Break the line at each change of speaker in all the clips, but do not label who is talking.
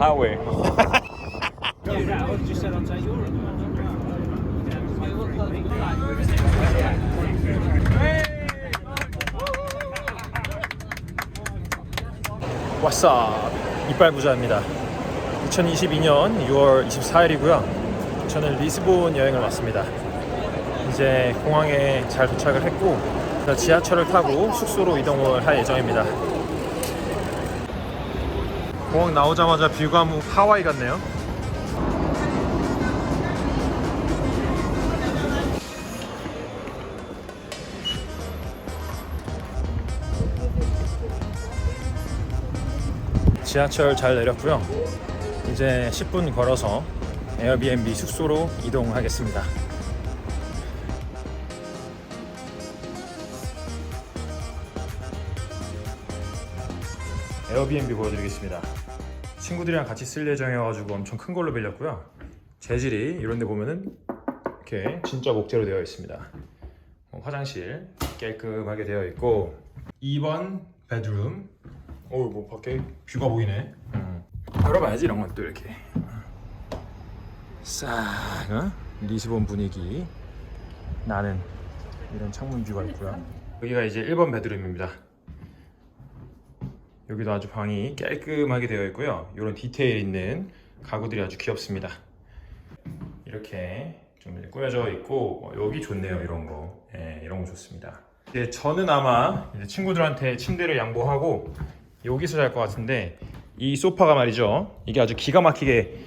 highway. 왓썹 이빨 부자입니다. 2022년 6월 24일이고요. 저는 리스본 여행을 왔습니다. 이제 공항에 잘 도착을 했고 지하철을 타고 숙소로 이동을 할 예정입니다 공항 나오자마자 뷰가 뭐 하와이 같네요 지하철 잘 내렸고요. 이제 10분 걸어서 에어비앤비 숙소로 이동하겠습니다. 에어비앤비 보여드리겠습니다. 친구들이랑 같이 쓸 예정이어가지고 엄청 큰 걸로 빌렸고요. 재질이 이런데 보면은 이렇게 진짜 목재로 되어 있습니다. 어, 화장실 깔끔하게 되어 있고 2번 베드룸 어우 뭐 밖에 뷰가 보이네 음. 열어봐야지 이런 것도 이렇게 싹 어? 리스본 분위기 나는 이런 창문 뷰가 있고요 여기가 이제 1번 베드룸입니다 여기도 아주 방이 깔끔하게 되어 있고요. 이런 디테일 있는 가구들이 아주 귀엽습니다. 이렇게 좀 꾸며져 있고 어, 여기 좋네요 이런 거. 예, 이런 거 좋습니다. 이제 저는 아마 이제 친구들한테 침대를 양보하고 여기서 잘 것 같은데 이 소파가 말이죠. 이게 아주 기가 막히게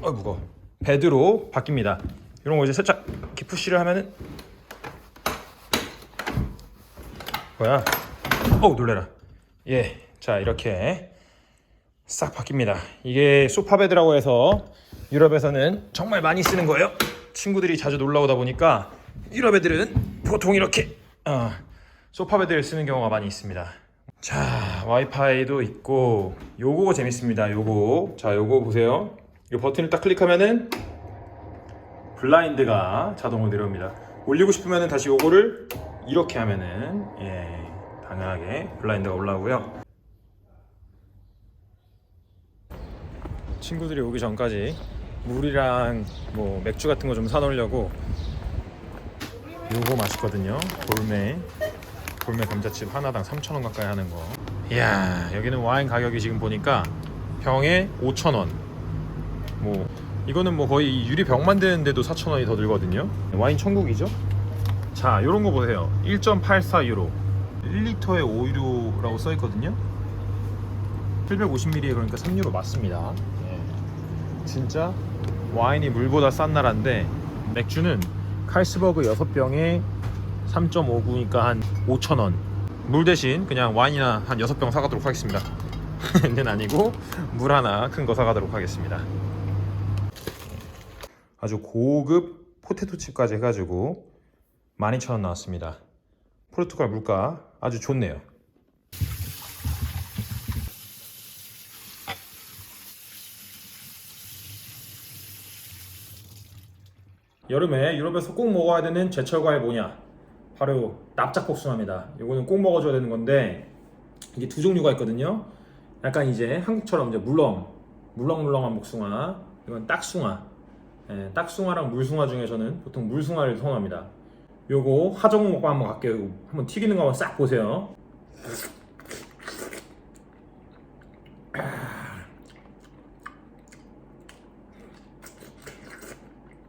어 무거 베드로 바뀝니다. 이런 거 이제 살짝 이렇게 푸시를 하면은 뭐야? 어우 놀래라. 예 자 이렇게 싹 바뀝니다. 이게 소파 베드라고 해서 유럽에서는 정말 많이 쓰는 거예요. 친구들이 자주 놀러 오다 보니까 유럽 애들은 보통 이렇게 어, 소파 베드를 쓰는 경우가 많이 있습니다. 자 와이파이도 있고 요거 재밌습니다 요거. 자 요거 보세요. 이 버튼을 딱 클릭하면은 블라인드가 자동으로 내려옵니다. 올리고 싶으면은 다시 요거를 이렇게 하면은 예 당연하게 블라인드가 올라오고요 친구들이 오기 전까지 물이랑 뭐 맥주 같은 거 좀 사놓으려고 요거 맛있거든요 볼메 볼메 감자칩 하나당 3,000원 가까이 하는 거. 이야, 여기는 와인 가격이 지금 보니까 병에 5,000원. 뭐 이거는 뭐 거의 유리 병 만드는데도 4,000원이 더 들거든요. 와인 천국이죠. 자, 요런 거 보세요. 1.84 유로. 1리터에 5유로라고 써 있거든요. 750ml에 그러니까 3유로 맞습니다. 예. 진짜 와인이 물보다 싼 나라인데 맥주는 칼스버그 6병에 3.59니까 한 5,000원. 물 대신 그냥 와인이나 한 6병 사가도록 하겠습니다. 는 아니고 물 하나 큰 거 사가도록 하겠습니다. 아주 고급 포테토 칩까지 해가지고 12,000원 나왔습니다. 포르투갈 물가 아주 좋네요. 여름에 유럽에서 꼭 먹어야 되는 제철 과일 뭐냐? 바로 납작복숭아입니다. 이거는 꼭 먹어줘야 되는 건데 이게 두 종류가 있거든요. 약간 이제 한국처럼 이제 물렁, 물렁물렁한 복숭아, 이건 딱숭아. 예, 딱숭아랑 물숭아 중에서는 보통 물숭아를 선호합니다. 요거 하정 먹고 한번 갈게요. 한번 튀기는 거 한번 싹 보세요.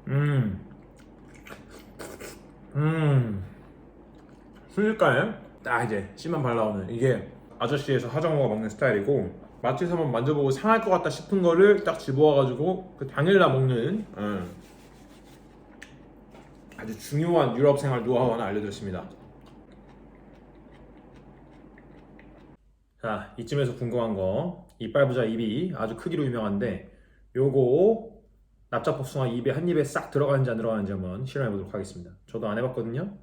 음, 음. 순식간에 딱 이제 씨만 발라오는 이게 아저씨에서 하정우가 먹는 스타일이고 마트에서 한번 만져보고 상할 것 같다 싶은 거를 딱 집어와가지고 그 당일날 먹는 음, 아주 중요한 유럽 생활 노하우 하나 알려드렸습니다. 자 이쯤에서 궁금한 거 이빨 부자 입이 아주 크기로 유명한데 요거 납작복숭아 입에 한 입에 싹 들어가는지 안 들어가는지 한번 실험해 보도록 하겠습니다. 저도 안 해봤거든요.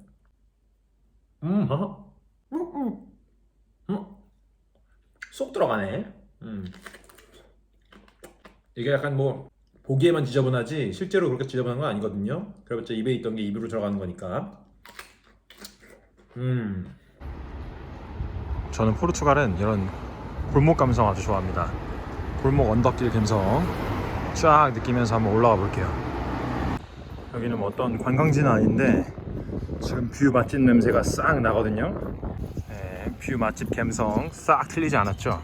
음, 어? 음, 음, 음. 쏙 들어가네. 음. 이게 약간 뭐 보기에만 지저분하지 실제로 그렇게 지저분한 건 아니거든요. 그래봤자 입에 있던 게 입으로 들어가는 거니까. 음. 저는 포르투갈은 이런 골목 감성 아주 좋아합니다. 골목 언덕길 감성 쫙 느끼면서 한번 올라가 볼게요. 여기는 뭐 어떤 관광지는 아닌데 지금 뷰 맛집 냄새가 싹 나거든요. 네, 뷰 맛집 감성 싹 틀리지 않았죠?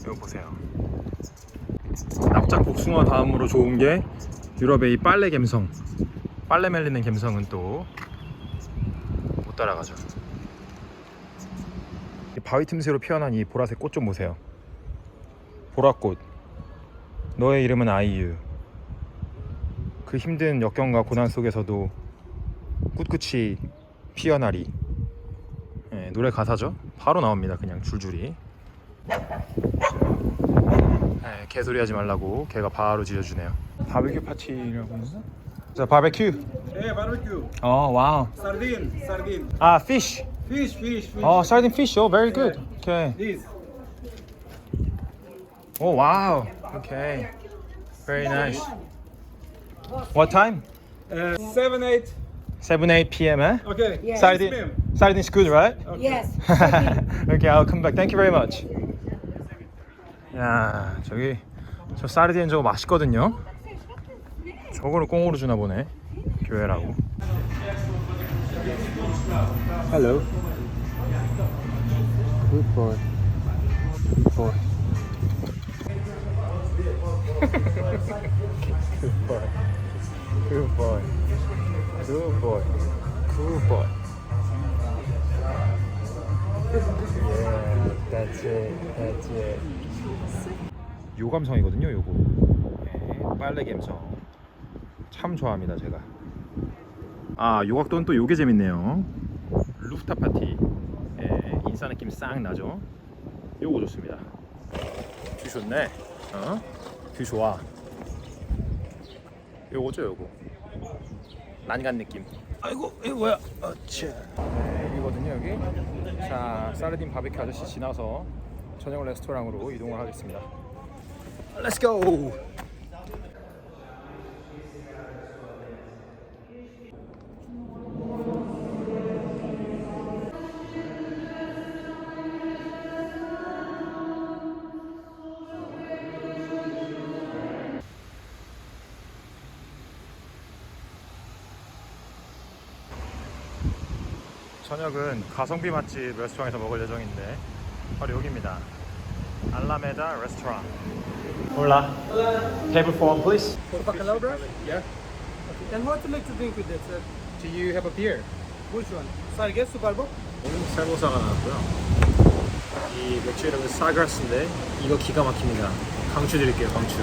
이거 보세요. 납작 복숭아 다음으로 좋은 게 유럽의 이 빨래 감성. 빨래 말리는 감성은 또 못 따라가죠. 이 바위 틈새로 피어난 이 보라색 꽃 좀 보세요. 보라꽃. 너의 이름은 아이유. 그 힘든 역경과 고난 속에서도 꿋꿋이 피어나리. 예, 노래 가사죠. 바로 나옵니다. 그냥 줄줄이. 예, 개소리 하지 말라고 걔가 바로 지어주네요. 바베큐 파티라고 했나? 자, 바베큐.
Hey, barbecue.
어, 와우.
Sardine, sardine.
아, fish.
Fish, fish, fish.
어, sardine fish. Oh, very good. Okay.
This.
Oh, wow. Okay. Very nice. What time?
Uh, seven, eight.
7, 8 p.m. Eh?
Okay.
Yeah.
Sardine.
ma'am.
Sardine is good, right?
Yes.
okay, I'll come back. Thank you very much. 야, 저기 저 사르디엔 저거 맛있거든요. 저거를 꽁으로 주나 보네. 교회라고. Hello. Good boy. Good boy. Good boy. Good boy. Good boy. Good boy. Yeah, that's it. That's it. 요 감성이거든요, 요거. 네, 빨래 감성. 참 좋아합니다, 제가. 아, 요각도는 또 요게 재밌네요. 루프탑 파티. 예, 인싸 느낌 싹 나죠. 요거 좋습니다. 뷰 좋네. 어? 뷰 좋아. 요거죠, 요거. 난간 느낌. 아이고, 이거 뭐야? 어차. 네, 여기거든요, 여기. 자, 사르딘 바베큐 아저씨 지나서 저녁 레스토랑으로 이동을 하겠습니다. Go. 저녁은 가성비 맛집 레스토랑에서 먹을 예정인데 바로 여기입니다. 알라메다 레스토랑. Hola. Table for one, please.
Bacalao, bro?
Yeah.
And what you like to drink with that, sir?
Do you have a beer?
Which one? Sarge, Superbo?
오늘 살모사가 나왔고요. 이 맥주 이름은 사그라스인데 이거 기가 막힙니다. 강추 드릴게요, 강추.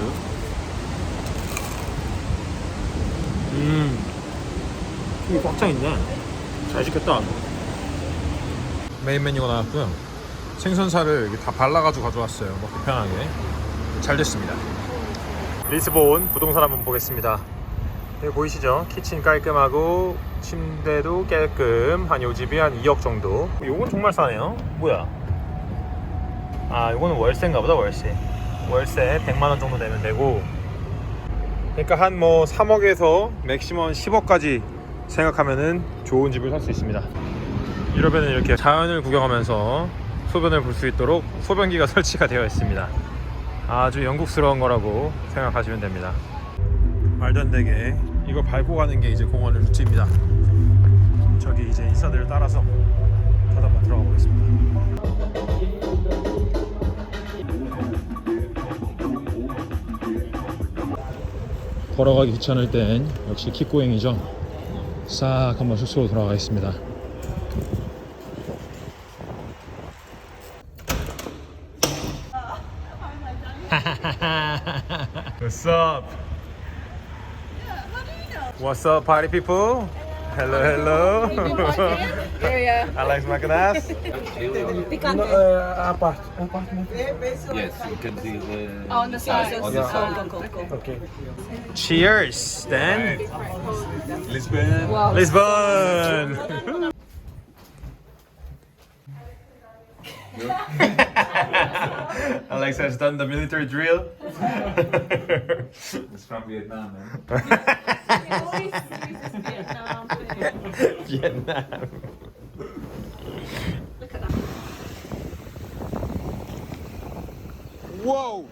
음, 이게 꽉차 있네. 잘 시켰다. 메인 메뉴가 나왔고요. 생선살을 다 발라가지고 가져왔어요. 먹기 편하게. 잘 됐습니다. 리스본 부동산 한번 보겠습니다. 여기 보이시죠? 키친 깔끔하고 침대도 깔끔 한 요 집이 한 2억 정도 요건 정말 싸네요 뭐야 아 요거는 월세인가 보다 월세 월세 100만원 정도 내면 되고 그러니까 한 뭐 3억에서 맥시멈 10억까지 생각하면은 좋은 집을 살 수 있습니다 유럽에는 이렇게 자연을 구경하면서 소변을 볼 수 있도록 소변기가 설치가 되어 있습니다 아주 영국스러운 거라고 생각하시면 됩니다 말도 안 되게 이거 밟고 가는 게 이제 공원의 루트입니다. 저기 이제 인사들을 따라서 한번 들어가 보겠습니다. 걸어가기 귀찮을 땐 역시 킥고행이죠. 싹 한번 숙소로 돌아가겠습니다. What's up? What's up, party people? Hello, hello.
Area.
Alex Macanas.
Picante.
Uh, apart. Apart.
Yes, you can see the.
on the side.
on the side.
Go, go, go, go.
Okay.
Cheers, then.
Lisbon.
Wow.
Lisbon. Alex has done the military drill.
It's from Vietnam, man.
Vietnam. Whoa!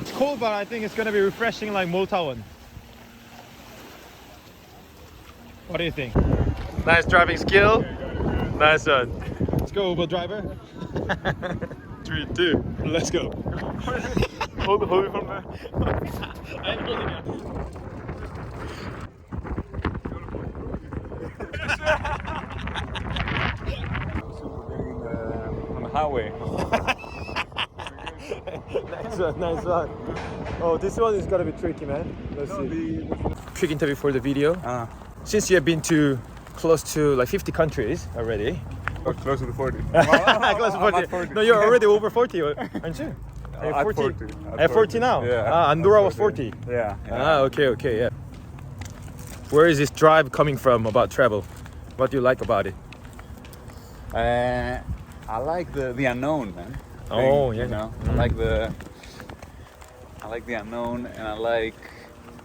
It's cold, but I think it's gonna be refreshing like Moltawan. What do you think? Nice driving skill. Nice one. Let's go, Uber driver. Three, two, let's go. hold, hold it from there. I'm holding it.
on the highway.
nice one, nice one. Oh, this one is gonna be tricky, man. Let's see. Quick interview for the video.
Ah,
Since you have been to close to like 50 countries already.
Or closer to 40.
close to
I'm
40.
at 40.
No, you're already over 40, aren't you? Are you
At
40?
40.
At
At
40 now?
Yeah.
Ah, Andorra was 40.
Yeah.
Ah, okay, okay, yeah. Where is this drive coming from about travel? What do you like about it?
Uh, I like the the unknown, man.
Oh,
Thing,
yeah.
You know,
Mm.
I like the I like the unknown, and I like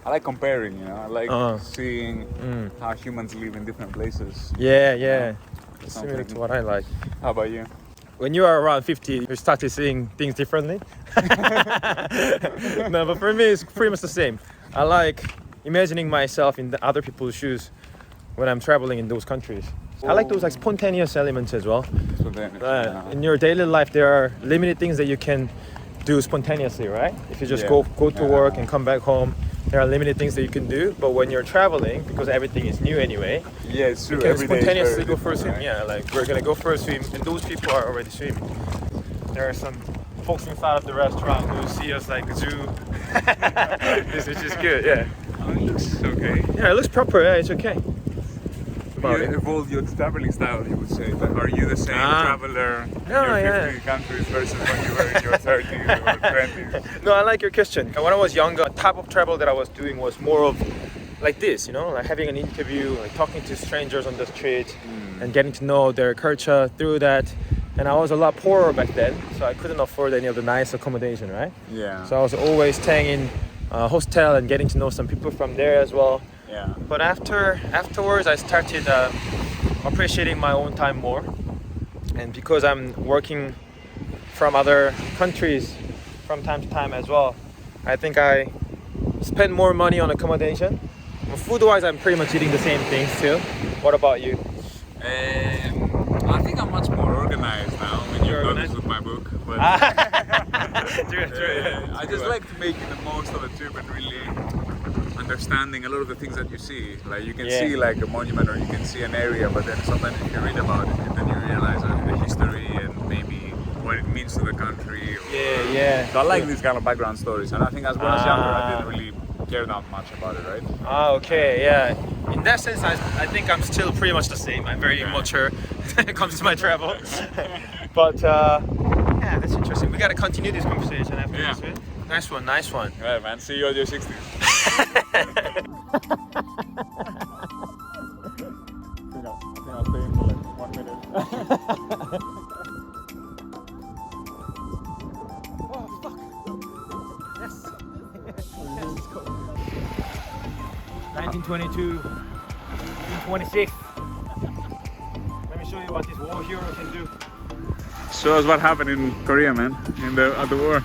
I like comparing. You know, I like
Uh.
seeing
Mm.
how humans live in different places.
Yeah, yeah. Similar to what I like.
How about you?
When you are around 50, you started seeing things differently. no, but for me, it's pretty much the same. I like imagining myself in the other people's shoes when I'm traveling in those countries. I like those like spontaneous elements as well. Uh, in your daily life, there are limited things that you can do spontaneously, right? If you just
Yeah.
go go to
Yeah.
work and come back home, there are limited things that you can do. But when you're traveling, because everything is new anyway,
yeah, it's true.
you can
Every day is
spontaneously
very
go for a swim.
different,
Yeah, like we're gonna go for a swim, and those people are already swimming. There are some folks inside of the restaurant who see us like zoo. this is just good. Yeah.
Oh, it looks okay.
yeah, it looks proper. Yeah, it's okay. About
you
it.
evolved your traveling style, you would say. But are you the same
Ah.
traveler
No,
in your
yeah.
50 countries versus when you were in your 30s or 20s?
No, I like your question. When I was younger, the type of travel that I was doing was more of like this, you know, like having an interview, like talking to strangers on the street and getting to know their culture through that. And I was a lot poorer back then, so I couldn't afford any of the nice accommodation, right?
Yeah.
So I was always staying in a hostel and getting to know some people from there as well.
Yeah.
But after afterwards, I started uh, appreciating my own time more, and because I'm working from other countries from time to time as well, I think I spend more money on accommodation. Food-wise, I'm pretty much eating the same things too. What about you?
Um, I think I'm much more organized now when
You're
you've
organized?
with my book. But
true,
uh, I just like to make the most of a trip and really understanding a lot of the things that you see. Like you can
Yeah.
see like a monument or you can see an area, but then sometimes if you read about it, and then you realize uh, the history and maybe what it means to the country. Or,
Yeah, yeah.
So I like these kind of background stories, and I think as when I was younger, I
Ah.
didn't really care that much about it, right?
Ah, okay, yeah. In that sense, I, I think I'm still pretty much the same. I'm very immature when it comes to my travel. but uh, yeah, that's interesting. We gotta continue this conversation after
Yeah.
this. Right? Nice one, nice one.
Right, man. See you at your 60s. I'll stay in for like one minute.
Yes. 1922, 1926. Let me show you what this war hero can do.
Show us what happened in Korea, man, in the at the war.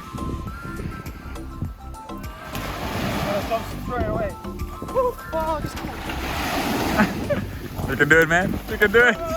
You can do it, man. You can do
it.